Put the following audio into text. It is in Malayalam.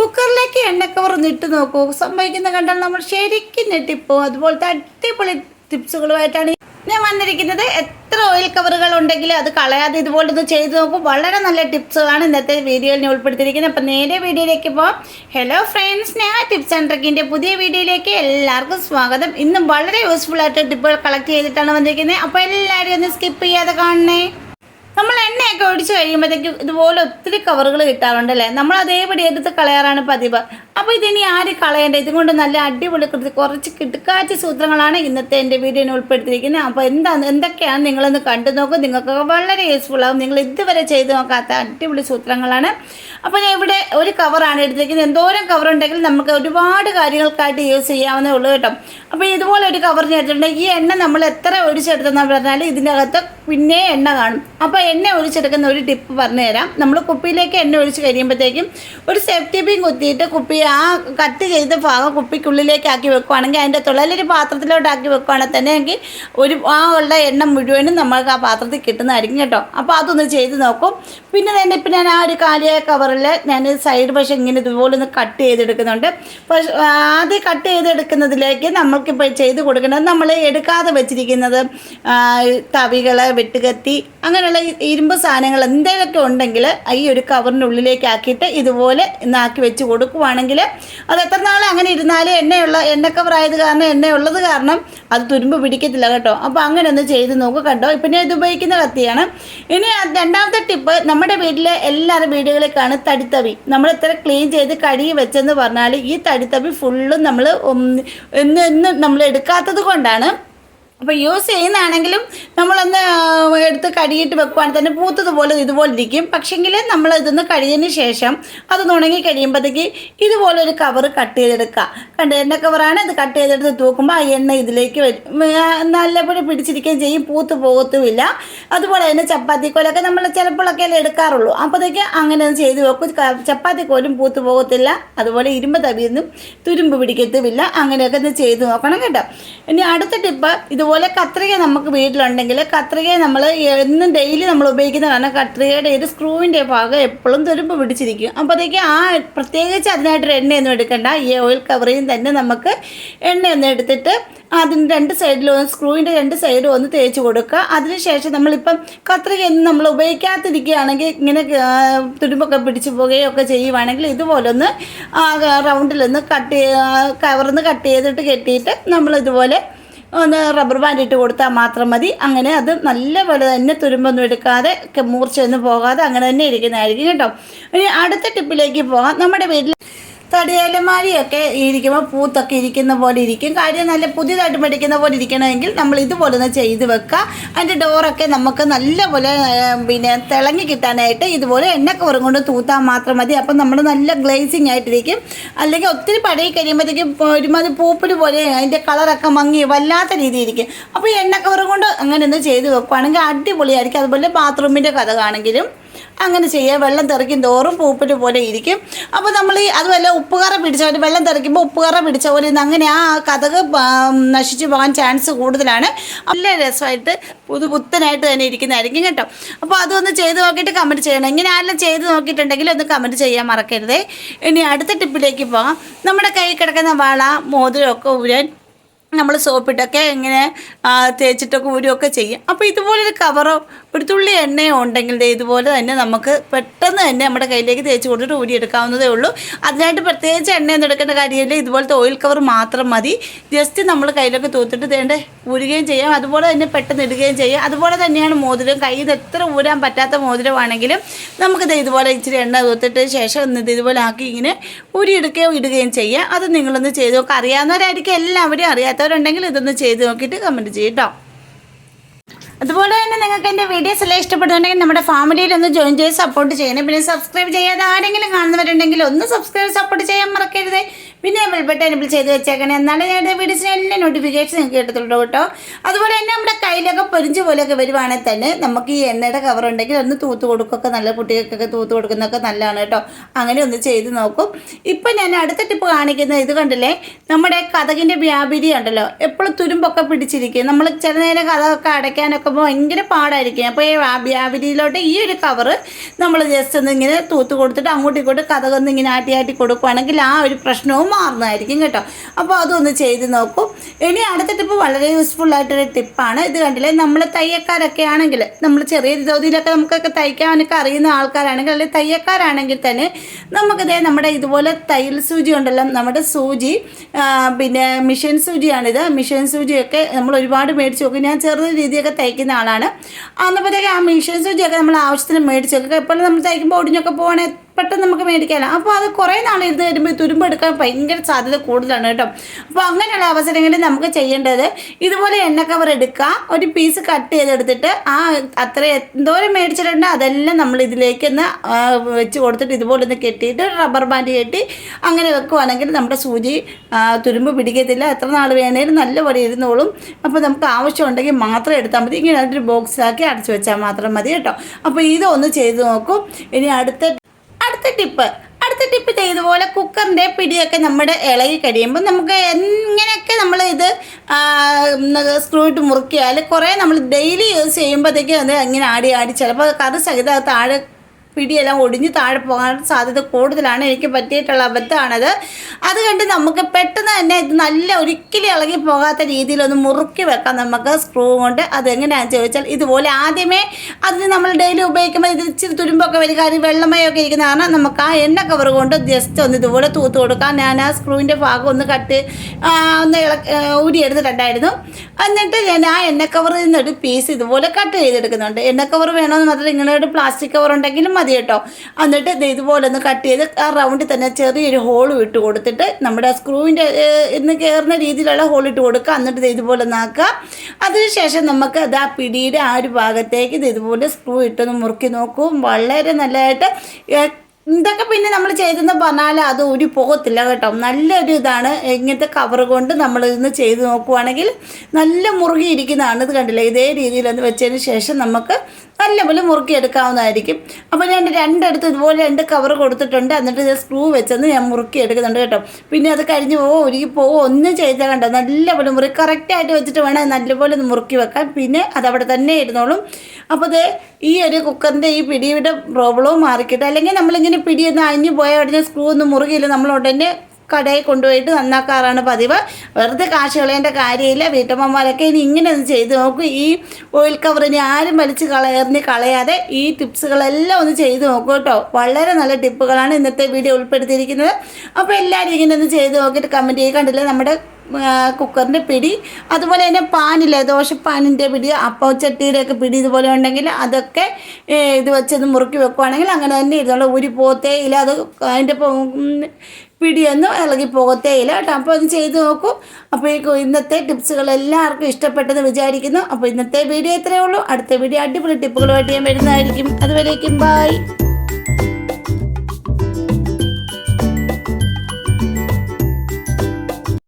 കുക്കറിലേക്ക് എണ്ണക്കവർ ഇട്ട് നോക്കൂ. സംഭവിക്കുന്ന കണ്ടാൽ നമ്മൾ ശരിക്കും ഞെട്ടിപ്പോവും. അതുപോലത്തെ അടിപൊളി ടിപ്സുകളുമായിട്ടാണ് ഞാൻ വന്നിരിക്കുന്നത്. എത്ര ഓയിൽ കവറുകൾ ഉണ്ടെങ്കിലും അത് കളയാതെ ഇതുപോലെ ഒന്ന് ചെയ്ത് നോക്കും. വളരെ നല്ല ടിപ്സുകളാണ് ഇന്നത്തെ വീഡിയോയിൽ ഉൾപ്പെടുത്തിയിരിക്കുന്നത്. അപ്പം നേരെ വീഡിയോയിലേക്ക് പോകാം ഹലോ ഫ്രണ്ട്സ് ഞാൻ ടിപ്സ് ആൻഡ് ട്രിക്കിന്റെ പുതിയ വീഡിയോയിലേക്ക് എല്ലാവർക്കും സ്വാഗതം. ഇന്നും വളരെ യൂസ്ഫുൾ ആയിട്ട് ടിപ്പുകൾ കളക്ട് ചെയ്തിട്ടാണ് വന്നിരിക്കുന്നത്. അപ്പോൾ എല്ലാവരും ഒന്ന് സ്കിപ്പ് ചെയ്യാതെ കാണണേ. നമ്മൾ എണ്ണയൊക്കെ ഒഴിച്ച് കഴിയുമ്പോഴത്തേക്കും ഇതുപോലെ ഒത്തിരി കവറുകൾ കിട്ടാറുണ്ട് അല്ലേ നമ്മൾ അതേപടി എടുത്ത് കളയാറാണ് പതിവ്. അപ്പോൾ ഇതിനി ആര് കളയേണ്ട? ഇതും കൊണ്ട് നല്ല അടിപൊളി കൃതി കുറച്ച് കിടുക്കാച്ച സൂത്രങ്ങളാണ് ഇന്നത്തെ എന്റെ വീഡിയോയിൽ ഉൾപ്പെടുത്തിയിരിക്കുന്നത്. അപ്പോൾ എന്താണ് എന്തൊക്കെയാണ് നിങ്ങളൊന്ന് കണ്ടു നോക്കും. നിങ്ങൾക്ക് വളരെ യൂസ്ഫുൾ ആകും നിങ്ങൾ ഇതുവരെ ചെയ്ത് നോക്കാത്ത അടിപൊളി സൂത്രങ്ങളാണ്. അപ്പോൾ ഞാൻ ഇവിടെ ഒരു കവറാണ് എടുത്തിരിക്കുന്നത്. എന്തോരം കവർ ഉണ്ടെങ്കിൽ നമുക്ക് ഒരുപാട് കാര്യങ്ങൾക്കായിട്ട് യൂസ് ചെയ്യാവുന്നേ ഉള്ളൂ കേട്ടോ. അപ്പോൾ ഇതുപോലെ ഒരു കവർ ഞാൻ എടുത്തിട്ടുണ്ടെങ്കിൽ ഈ എണ്ണ നമ്മൾ എത്ര ഒഴിച്ചെടുത്തെന്ന് പറഞ്ഞാൽ ഇതിന്റെ അകത്ത് പിന്നെ എണ്ണ കാണും. അപ്പോൾ എണ്ണ ഒഴിച്ചെടുക്കുന്ന ഒരു ടിപ്പ് പറഞ്ഞു തരാം നമ്മൾ കുപ്പിയിലേക്ക് എണ്ണ ഒഴിച്ച് കഴിയുമ്പോഴത്തേക്കും ഒരു സേഫ്റ്റി പിൻ കുത്തിയിട്ട് കുപ്പി ആ കട്ട് ചെയ്ത ഭാഗം കുപ്പിക്കുള്ളിലേക്ക് ആക്കി വെക്കുവാണെങ്കിൽ അതിന്റെ തുള്ളലൊരു പാത്രത്തിലോട്ടാക്കി വെക്കുവാണെങ്കിൽ തന്നെ എങ്കിൽ ഒരു ആ ഉള്ള എണ്ണ മുഴുവനും നമ്മൾക്ക് ആ പാത്രത്തിൽ കിട്ടുന്നതായിരിക്കും കേട്ടോ. അപ്പോൾ അതൊന്ന് ചെയ്ത് നോക്കും. പിന്നെ തന്നെ ഇപ്പം ഞാൻ ആ ഒരു കാലിയായ കവറിൽ ഞാൻ സൈഡ് പക്ഷേ ഇങ്ങനെ ഇതുപോലെ ഒന്ന് കട്ട് ചെയ്തെടുക്കുന്നുണ്ട്. പക്ഷേ ആദ്യം കട്ട് ചെയ്തെടുക്കുന്നതിലേക്ക് നമ്മൾക്കിപ്പോൾ ചെയ്ത് കൊടുക്കേണ്ടത് നമ്മൾ എടുക്കാതെ വെച്ചിരിക്കുന്നത് തവികൾ വെട്ടുകത്തി അങ്ങനെയുള്ള ഇരുമ്പ് സാധനങ്ങൾ എന്തെങ്കിലുമൊക്കെ ഉണ്ടെങ്കിൽ ഈ ഒരു കവറിന്റെ ഉള്ളിലേക്ക് ആക്കിയിട്ട് ഇതുപോലെ ഇന്നാക്കി വെച്ച് കൊടുക്കുവാണെങ്കിൽ അത് എത്ര നാൾ അങ്ങനെ ഇരുന്നാലും എണ്ണയുള്ള എണ്ണ കവറായത് കാരണം എണ്ണയുള്ളത് കാരണം അത് തുരുമ്പ് പിടിക്കത്തില്ല കേട്ടോ. അപ്പോൾ അങ്ങനെ ഒന്ന് ചെയ്ത് നോക്ക് കണ്ടോ. ഇപ്പം ഞാൻ ഇത് ഉപയോഗിക്കുന്ന കത്തിയാണ്. ഇനി രണ്ടാമത്തെ ടിപ്പ് നമ്മുടെ വീട്ടിലെ എല്ലാ വീടുകളിലേക്കാണ് തടിത്തവി. നമ്മൾ എത്ര ക്ലീൻ ചെയ്ത് കഴുകി വെച്ചെന്ന് പറഞ്ഞാൽ ഈ തടിത്തവി ഫുള്ളും നമ്മൾ എന്ന് നമ്മൾ എടുക്കാത്തത് കൊണ്ടാണ് അപ്പോൾ യൂസ് ചെയ്യുന്നതാണെങ്കിലും നമ്മളൊന്ന് എടുത്ത് കഴുകിയിട്ട് വെക്കുവാണെങ്കിൽ തന്നെ പൂത്തതുപോലെ ഇതുപോലെ ഇരിക്കും പക്ഷെങ്കിൽ നമ്മൾ ഇതൊന്ന് കഴുകിയതിന് ശേഷം അത് ഉണങ്ങി കഴിയുമ്പോഴത്തേക്ക് ഇതുപോലെ ഒരു കവർ കട്ട് ചെയ്തെടുക്കുക. കണ്ട്? എണ്ണ കവറാണ് ഇത് കട്ട് ചെയ്തെടുത്ത് തൂക്കുമ്പോൾ ആ എണ്ണ ഇതിലേക്ക് വരും. നല്ലപോലെ പിടിച്ചിരിക്കുകയും ചെയ്യും. പൂത്ത് പോകത്തുമില്ല. അതുപോലെ തന്നെ ചപ്പാത്തി കോലൊക്കെ നമ്മൾ ചിലപ്പോഴൊക്കെ അല്ലേ എടുക്കാറുള്ളൂ. അപ്പോഴത്തേക്ക് അങ്ങനെ ചെയ്ത് വെക്കും. ചപ്പാത്തി കോലും പൂത്ത് പോകത്തില്ല. അതുപോലെ ഇരുമ്പ് തവിയൊന്നും തുരുമ്പ് പിടിക്കത്തുമില്ല. അങ്ങനെയൊക്കെ ഒന്ന് ചെയ്ത് നോക്കണം കേട്ടോ. ഇനി അടുത്ത ടിപ്പ് ഇതുപോലെ കത്രിക നമുക്ക് വീട്ടിലുണ്ടെങ്കിൽ കത്രിക നമ്മൾ എന്നും ഡെയിലി നമ്മൾ ഉപയോഗിക്കുന്ന കാരണം കത്രികയുടെ ഒരു സ്ക്രൂവിന്റെ ഭാഗം എപ്പോഴും തുരുമ്പ് പിടിച്ചിരിക്കും. അപ്പോഴത്തേക്ക് ആ പ്രത്യേകിച്ച് അതിനായിട്ടൊരു എണ്ണയൊന്നും എടുക്കണ്ട. ഈ ഓയിൽ കവറിയും തന്നെ നമുക്ക് എണ്ണയൊന്നും എടുത്തിട്ട് അതിന് രണ്ട് സൈഡിലും സ്ക്രൂവിന്റെ രണ്ട് സൈഡും ഒന്ന് തേച്ച് കൊടുക്കുക. അതിനുശേഷം നമ്മളിപ്പം കത്രിക ഒന്നും നമ്മൾ ഉപയോഗിക്കാതിരിക്കുകയാണെങ്കിൽ ഇങ്ങനെ തുരുമ്പൊക്കെ പിടിച്ചു പോവുകയോ ഒക്കെ ചെയ്യുവാണെങ്കിൽ ഇതുപോലൊന്ന് റൗണ്ടിലൊന്ന് കട്ട് കവറിന്ന് കട്ട് ചെയ്തിട്ട് കെട്ടിയിട്ട് നമ്മൾ ഇതുപോലെ ഒന്ന് റബ്ബർ ബാൻഡ് ഇട്ട് കൊടുത്താൽ മാത്രം മതി. അങ്ങനെ അത് നല്ലപോലെ തന്നെ തുരുമ്പൊന്നും എടുക്കാതെ മൂർച്ചയൊന്നും പോകാതെ അങ്ങനെ തന്നെ ഇരിക്കുന്നതായിരിക്കും കേട്ടോ. ഇനി അടുത്ത ടിപ്പിലേക്ക് പോകാം. നമ്മുടെ വീട്ടിൽ തടിയലമാരിയൊക്കെ ഇരിക്കുമ്പോൾ പൂത്തൊക്കെ ഇരിക്കുന്ന പോലെ ഇരിക്കും. കാര്യം നല്ല പുതിയതായിട്ട് മേടിക്കുന്ന പോലെ ഇരിക്കണമെങ്കിൽ നമ്മൾ ഇതുപോലെ ഒന്ന് ചെയ്ത് വെക്കുക. അതിന്റെ ഡോറൊക്കെ നമുക്ക് നല്ലപോലെ പിന്നെ തിളങ്ങി കിട്ടാനായിട്ട് ഇതുപോലെ എണ്ണക്കവറും കൊണ്ട് തൂത്താൽ മാത്രം മതി. അപ്പം നമ്മൾ നല്ല ഗ്ലേസിങ് ആയിട്ടിരിക്കും. അല്ലെങ്കിൽ ഒത്തിരി പഴകി കഴിയുമ്പോഴത്തേക്കും ഒരുമാതിരി പൂപ്പിൽ പോലെ അതിന്റെ കളറൊക്കെ മങ്ങി വല്ലാത്ത രീതിയിരിക്കും അപ്പോൾ ഈ എണ്ണക്കവറും കൊണ്ട് അങ്ങനെ ഒന്ന് ചെയ്ത് വെക്കുകയാണെങ്കിൽ അടിപൊളിയായിരിക്കും. അതുപോലെ ബാത്റൂമിന്റെ കഥകാണെങ്കിലും അങ്ങനെ ചെയ്യാം. വെള്ളം തെറിക്കും തോറും പൂപ്പിന് പോലെ ഇരിക്കും. അപ്പോൾ നമ്മൾ ഈ അതുമല്ല ഉപ്പുകറ പിടിച്ച പോലെ വെള്ളം തെറിക്കുമ്പോൾ ഉപ്പുകറ പിടിച്ച പോലെ ഇന്ന് അങ്ങനെ ആ കഥക് നശിച്ചു പോകാൻ ചാൻസ് കൂടുതലാണ്. നല്ല രസമായിട്ട് പുതു പുത്തനായിട്ട് തന്നെ ഇരിക്കുന്നതായിരിക്കും കേട്ടോ. അപ്പോൾ അതൊന്ന് ചെയ്ത് നോക്കിയിട്ട് കമന്റ് ചെയ്യണം. ഇങ്ങനെ ആരെല്ലാം ചെയ്ത് നോക്കിയിട്ടുണ്ടെങ്കിൽ ഒന്ന് കമന്റ് ചെയ്യാൻ മറക്കരുതേ. ഇനി അടുത്ത ടിപ്പിലേക്ക് പോകാം. നമ്മുടെ കൈ കിടക്കുന്ന വള മോതിരമൊക്കെ ഊരാൻ നമ്മൾ സോപ്പിട്ടൊക്കെ ഇങ്ങനെ തേച്ചിട്ടൊക്കെ ഊരുമൊക്കെ ചെയ്യും. അപ്പോൾ ഇതുപോലൊരു കവറോ ഒരു തുള്ളി എണ്ണയോ ഉണ്ടെങ്കിൽ ഇതുപോലെ തന്നെ നമുക്ക് പെട്ടെന്ന് തന്നെ നമ്മുടെ കയ്യിലേക്ക് തേച്ച് കൊടുത്തിട്ട് ഊരിയെടുക്കാവുന്നതേ ഉള്ളൂ. അതിനായിട്ട് പ്രത്യേകിച്ച് എണ്ണയൊന്നും എടുക്കേണ്ട കാര്യമില്ല. ഇതുപോലത്തെ ഓയിൽ കവർ മാത്രം മതി. ജസ്റ്റ് നമ്മൾ കയ്യിലൊക്കെ തൂത്തിട്ട് തേണ്ട ഊരുകയും ചെയ്യാം. അതുപോലെ തന്നെ പെട്ടെന്ന് ഇടുകയും ചെയ്യാം. അതുപോലെ തന്നെയാണ് മോതിരം. കയ്യിൽ എത്ര ഊരാൻ പറ്റാത്ത മോതിരമാണെങ്കിലും നമുക്കിത് ഇതുപോലെ ഇച്ചിരി എണ്ണ തൂത്തിട്ട് ശേഷം ഇന്നത് ഇത് ഇതുപോലെ ആക്കി ഇങ്ങനെ ഊരിയെടുക്കുകയോ ഇടുകയും ചെയ്യാം. അത് നിങ്ങളൊന്ന് ചെയ്ത് നോക്കുക അറിയാവുന്നവരായിരിക്കും. എല്ലാവരും അറിയാത്തവരുണ്ടെങ്കിൽ ഇതൊന്ന് ചെയ്ത് നോക്കിയിട്ട് കമന്റ് ചെയ്യും കേട്ടോ അതുപോലെ തന്നെ നിങ്ങൾക്ക് എന്റെ വീഡിയോസ് എല്ലാം ഇഷ്ടപ്പെടുന്നുണ്ടെങ്കിൽ നമ്മുടെ ഫാമിലിയിൽ ഒന്ന് ജോയിൻ ചെയ്ത് സപ്പോർട്ട് ചെയ്യണം. പിന്നെ സബ്സ്ക്രൈബ് ചെയ്യാതെ ആരെങ്കിലും കാണുന്നവരുണ്ടെങ്കിൽ ഒന്ന് സബ്സ്ക്രൈബ് സപ്പോർട്ട് ചെയ്യാൻ മറക്കരുത്. പിന്നെ ബെൽബട്ടൺ എനബിൾ ചെയ്ത് വെച്ചേക്കണേ. എന്നാലേ ഞങ്ങളുടെ വീഡിയോസിന് എല്ലാ നോട്ടിഫിക്കേഷൻ നിങ്ങൾക്ക് കിട്ടത്തുള്ളൂ കേട്ടോ. അതുപോലെ തന്നെ നമ്മുടെ കയ്യിലൊക്കെ പൊരിഞ്ച് പോലെയൊക്കെ വരുവാണെങ്കിൽ തന്നെ നമുക്ക് ഈ എണ്ണയുടെ കവർ ഉണ്ടെങ്കിൽ ഒന്ന് തൂത്ത് കൊടുക്കുകയൊക്കെ നല്ല കുട്ടികൾക്കൊക്കെ തൂത്ത് കൊടുക്കുന്നതൊക്കെ നല്ലതാണ് കേട്ടോ. അങ്ങനെ ഒന്ന് ചെയ്ത് നോക്കും. ഇപ്പം ഞാൻ അടുത്ത ടിപ്പ് കാണിക്കുന്നത് ഇത് കണ്ടില്ലേ? നമ്മുടെ കഥകിന്റെ വ്യാപിരി ഉണ്ടല്ലോ. എപ്പോഴും തുരുമ്പൊക്കെ പിടിച്ചിരിക്കും. നമ്മൾ ചില നേരം കഥകൊക്കെ അടയ്ക്കാനൊക്കെ വെക്കുമ്പോൾ ഭയങ്കര പാടായിരിക്കും. അപ്പോൾ ഈ ആവി- ഈ ഒരു കവറ് നമ്മൾ ജസ്റ്റ് ഒന്ന് ഇങ്ങനെ തൂത്ത് കൊടുത്തിട്ട് അങ്ങോട്ടും ഇങ്ങോട്ടും കഥകൊന്ന് ഇങ്ങനെ ആട്ടി ആട്ടി കൊടുക്കുകയാണെങ്കിൽ ആ ഒരു പ്രശ്നവും മാറുന്നതായിരിക്കും കേട്ടോ. അപ്പോൾ അതൊന്ന് ചെയ്ത് നോക്കും. ഇനി അടുത്ത ടിപ്പ് വളരെ യൂസ്ഫുൾ ആയിട്ടൊരു ടിപ്പാണ് ഇത് കണ്ടില്ലേ? നമ്മൾ തയ്യക്കാരൊക്കെ ആണെങ്കിൽ നമ്മൾ ചെറിയ തോതിയിലൊക്കെ നമുക്കൊക്കെ തയ്ക്കാനൊക്കെ അറിയുന്ന ആൾക്കാരാണെങ്കിൽ അല്ലെങ്കിൽ തയ്യക്കാരാണെങ്കിൽ തന്നെ നമുക്കിതേ നമ്മുടെ ഇതുപോലെ തയ്യൽ സൂചി ഉണ്ടല്ലോ നമ്മുടെ സൂചി പിന്നെ മിഷൻ സൂചിയാണിത്. മിഷൻ സൂചിയൊക്കെ നമ്മൾ ഒരുപാട് മേടിച്ച് നോക്കും ഞാൻ ചെറിയ രീതിയൊക്കെ തയ്ക്കുന്ന ആളാണ്. അന്നപ്പോഴത്തേക്ക് ആ മെഷീൻസ് വെച്ചൊക്കെ നമ്മൾ ആവശ്യത്തിന് മേടിച്ചൊക്കെ എപ്പോഴും നമ്മൾ തയ്ക്കുമ്പോൾ ഒടിഞ്ഞൊക്കെ പോകണേ പെട്ടെന്ന് നമുക്ക് മേടിക്കാമല്ലോ അപ്പോൾ അത് കുറേ നാൾ ഇരുന്ന് വരുമ്പോൾ തുരുമ്പെടുക്കാൻ ഭയങ്കര സാധ്യത കൂടുതലാണ് കേട്ടോ. അപ്പോൾ അങ്ങനെയുള്ള അവസരങ്ങളിൽ നമുക്ക് ചെയ്യേണ്ടത് ഇതുപോലെ എണ്ണ കവർ എടുക്കുക. ഒരു പീസ് കട്ട് ചെയ്തെടുത്തിട്ട് ആ അത്ര എന്തോരം മേടിച്ചിട്ടുണ്ട് അതെല്ലാം നമ്മൾ ഇതിലേക്ക് ഒന്ന് വെച്ച് കൊടുത്തിട്ട് ഇതുപോലെ ഒന്ന് കെട്ടിയിട്ട് റബ്ബർ ബാൻഡ് കെട്ടി അങ്ങനെ വെക്കുവാണെങ്കിൽ നമ്മുടെ സൂചി തുരുമ്പ് പിടിക്കത്തില്ല. എത്ര നാൾ വേണേലും നല്ലപോലെ ഇരുന്നോളും. അപ്പോൾ നമുക്ക് ആവശ്യമുണ്ടെങ്കിൽ മാത്രം എടുത്താൽ മതി. ഇങ്ങനെ ഒരു ബോക്സിലാക്കി അടച്ചു വെച്ചാൽ മാത്രം മതി കേട്ടോ. അപ്പോൾ ഇതൊന്ന് ചെയ്ത് നോക്കും. ഇനി അടുത്ത അടുത്ത ടിപ്പ് അടുത്ത ടിപ്പ് ചെയ്തുപോലെ കുക്കറിന്റെ പിടിയൊക്കെ നമ്മുടെ ഇളകി കഴിയുമ്പോൾ നമുക്ക് എങ്ങനെയൊക്കെ നമ്മൾ ഇത് സ്ക്രൂ ഇട്ട് മുറുക്കിയാൽ കുറേ നമ്മൾ ഡെയിലി യൂസ് ചെയ്യുമ്പോഴത്തേക്കും അത് ഇങ്ങനെ ആടി ആടി. ചിലപ്പോൾ കറി സഹിതം താഴെ പിടിയെല്ലാം ഒടിഞ്ഞ് താഴെ പോകാൻ സാധ്യത കൂടുതലാണ്. എനിക്ക് പറ്റിയിട്ടുള്ള അബദ്ധമാണത്. അത് കണ്ട് നമുക്ക് പെട്ടെന്ന് തന്നെ ഇത് നല്ല ഒരിക്കലും ഇളകി പോകാത്ത രീതിയിലൊന്ന് മുറുക്കി വെക്കാം നമുക്ക് സ്ക്രൂ കൊണ്ട്. അതെങ്ങനെയാണെന്ന് ചോദിച്ചാൽ ഇതുപോലെ ആദ്യമേ അതിന് നമ്മൾ ഡെയിലി ഉപയോഗിക്കുമ്പോൾ ഇത് ഇച്ചിരി തുരുമ്പൊക്കെ വരിക അത് വെള്ളമയൊക്കെ ഇരിക്കുന്ന കാരണം നമുക്ക് ആ എണ്ണ കവർ കൊണ്ട് ജസ്റ്റ് ഒന്ന് ഇതുപോലെ തൂത്ത് കൊടുക്കാം. ഞാൻ ആ സ്ക്രൂവിന്റെ ഭാഗം ഒന്ന് കട്ട് ഒന്ന് ഇള ഊരിയെടുത്തിട്ടുണ്ടായിരുന്നു എന്നിട്ട് ഞാൻ ആ എണ്ണ കവറിൽ നിന്നൊരു പീസ് ഇതുപോലെ കട്ട് ചെയ്തെടുക്കുന്നുണ്ട്. എണ്ണ കവർ വേണമെന്ന് മാത്രമല്ല ഇങ്ങനെ ഒരു പ്ലാസ്റ്റിക് കവർ ഉണ്ടെങ്കിലും മതി കേട്ടോ. എന്നിട്ട് ഇത് ഇതുപോലെ ഒന്ന് കട്ട് ചെയ്ത് ആ റൗണ്ടിൽ തന്നെ ചെറിയൊരു ഹോൾ ഇട്ട് കൊടുത്തിട്ട് നമ്മുടെ സ്ക്രൂവിന്റെ ഇന്ന് കയറുന്ന രീതിയിലുള്ള ഹോൾ ഇട്ട് കൊടുക്കുക. എന്നിട്ട് ഇത് ഇതുപോലെ ഒന്ന് ആക്കുക. അതിനുശേഷം നമുക്ക് അത് ആ പിടിയുടെ ആ ഒരു ഭാഗത്തേക്ക് ഇത് ഇതുപോലെ സ്ക്രൂ ഇട്ടൊന്ന് മുറുക്കി നോക്കും. വളരെ നല്ലതായിട്ട് ഇതൊക്കെ പിന്നെ നമ്മൾ ചെയ്തെന്ന് പറഞ്ഞാൽ അത് ഒരു പോകത്തില്ല കേട്ടോ. നല്ലൊരു ഇതാണ് ഇങ്ങനത്തെ കവർ കൊണ്ട് നമ്മൾ ഇന്ന് ചെയ്ത് നോക്കുവാണെങ്കിൽ നല്ല മുറുകിയിരിക്കുന്നതാണ് ഇത് കണ്ടില്ല? ഇതേ രീതിയിലൊന്ന് വെച്ചതിന് ശേഷം നമുക്ക് നല്ലപോലെ മുറുക്കി എടുക്കാവുന്നതായിരിക്കും. അപ്പോൾ ഞാൻ രണ്ടെടുത്ത് ഇതുപോലെ രണ്ട് കവർ കൊടുത്തിട്ടുണ്ട്. എന്നിട്ട് ഞാൻ സ്ക്രൂ വെച്ചെന്ന് ഞാൻ മുറുക്കി എടുക്കുന്നുണ്ട് കേട്ടോ. പിന്നെ അത് കഴിഞ്ഞ് പോവോ ഒരുക്കി പോവോ ഒന്നും ചെയ്താൽ കണ്ടോ? നല്ലപോലെ മുറി കറക്റ്റായിട്ട് വെച്ചിട്ട് വേണം നല്ലപോലെ ഒന്ന് മുറുക്കി വെക്കാൻ. പിന്നെ അതവിടെ തന്നെ ഇരുന്നോളും. അപ്പോൾ അത് ഈ ഒരു കുക്കറിന്റെ ഈ പിടിയുടെ പ്രോബ്ലവും മാറിക്കിട്ടും. അല്ലെങ്കിൽ നമ്മളിങ്ങനെ പിടിയൊന്ന് അഴിഞ്ഞു പോയ ഉടനെ സ്ക്രൂ ഒന്നും മുറുകിയില്ല. നമ്മൾ ഉടനെ കടയിൽ കൊണ്ടുപോയിട്ട് നന്നാക്കാറാണ് പതിവ്. വെറുതെ കാശ് കളയേണ്ട കാര്യമില്ല. വീട്ടമ്മമാരൊക്കെ ഇനി ഇങ്ങനെ ഒന്ന് ചെയ്ത് നോക്കും. ഈ ഓയിൽ കവറിന് ആരും വലിച്ച് കളയറിഞ്ഞ് കളയാതെ ഈ ടിപ്സുകളെല്ലാം ഒന്ന് ചെയ്ത് നോക്കും കേട്ടോ. വളരെ നല്ല ടിപ്പുകളാണ് ഇന്നത്തെ വീഡിയോ ഉൾപ്പെടുത്തിയിരിക്കുന്നത്. അപ്പോൾ എല്ലാവരും ഇങ്ങനെ ഒന്ന് ചെയ്ത് നോക്കിയിട്ട് കമന്റ് ചെയ്യുക. കണ്ടില്ല നമ്മുടെ കുക്കറിന്റെ പിടി? അതുപോലെ തന്നെ പാനില്ലേ ദോശപ്പാനിന്റെ പിടി അപ്പച്ചട്ടിയുടെയൊക്കെ പിടി ഇതുപോലെ ഉണ്ടെങ്കിൽ അതൊക്കെ ഇത് വെച്ചത് മുറുക്കി വെക്കുവാണെങ്കിൽ അങ്ങനെ തന്നെ ഇരുന്നുള്ള ഊരി പോത്തേ ഇല്ല. അത് അതിന്റെ പിടിയൊന്നും ഇളകി പോകത്തേ ഇല്ല കേട്ടോ. അപ്പോൾ ഒന്ന് ചെയ്ത് നോക്കൂ. അപ്പോഴേക്കും ഇന്നത്തെ ടിപ്സുകൾ എല്ലാവർക്കും ഇഷ്ടപ്പെട്ടെന്ന് വിചാരിക്കുന്നു. അപ്പോൾ ഇന്നത്തെ വീഡിയോ ഇത്രയേ ഉള്ളൂ. അടുത്ത വീഡിയോ അടിപൊളി ടിപ്പുകളുമായിട്ട് ഞാൻ വരുന്നതായിരിക്കും. അതുവരേക്കും ബൈ